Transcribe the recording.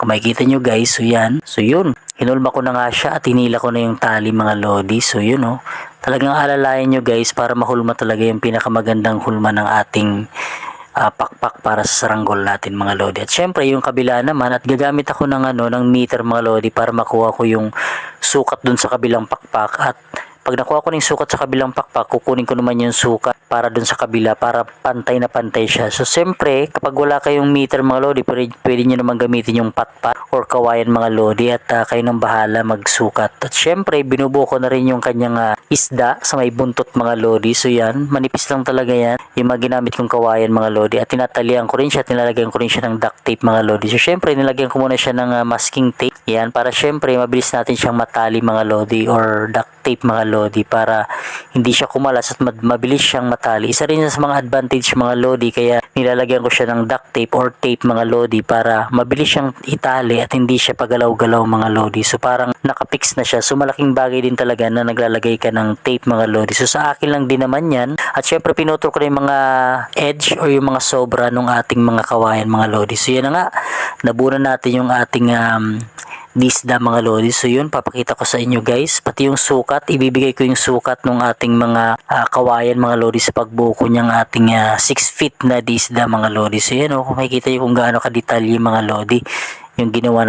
Kung makikita nyo guys, so yan. So yun, hinulma ko na nga siya at hinila ko na yung tali mga lodi. So yun oh. Talagang alalayan nyo guys para mahulma talaga yung pinakamagandang hulma ng ating ah, pakpak para sa saranggol natin mga lodi. At syempre yung kabila naman at gagamit ako ng ano ng meter mga lodi para makuha ko yung sukat dun sa kabilang pakpak at pag nakuha ko ng sukat sa kabilang pakpak, kukunin ko naman yung sukat para dun sa kabila para pantay na pantay siya. So, siyempre, kapag wala kayong meter mga lodi, pwede, pwede nyo naman gamitin yung patpat or kawayan mga lodi at ah, kayo nang bahala magsukat. At syempre, binubuo ko na rin yung kanyang ah, isda sa may buntot mga lodi. So, yan, manipis lang talaga yan. Yung mga ginamit kong kawayan mga lodi at tinatalian ko rin siya, tinalagyan ko rin siya ng duct tape mga lodi. So, syempre, nilagyan ko muna siya ng ah, masking tape. Yan, para syempre, mabilis natin siyang matali mga lodi or duct tape mga lodi para hindi siya kumalas at mabilis siyang matali. Isa rin sa mga advantage mga lodi kaya nilalagyan ko siya ng duct tape or tape mga lodi para mabilis siyang itali at hindi siya pagalaw-galaw mga lodi. So parang nakapix na siya. So malaking bagay din talaga na naglalagay ka ng tape mga lodi. So sa akin lang din naman yan. At syempre pinutol ko na mga edge or yung mga sobra ng ating mga kawayan mga lodi. So yan na nga. Nabunan natin yung ating um, disda mga lodi. So yun, papakita ko sa inyo guys. Pati yung sukat, ibibigay ko yung sukat ng ating mga ah, kawayan mga lodi sa pagbuko niyang ating 6 feet na disda mga lodi. So yun, oh, kung makikita nyo kung gaano kadetalye mga lodi yung ginawa natin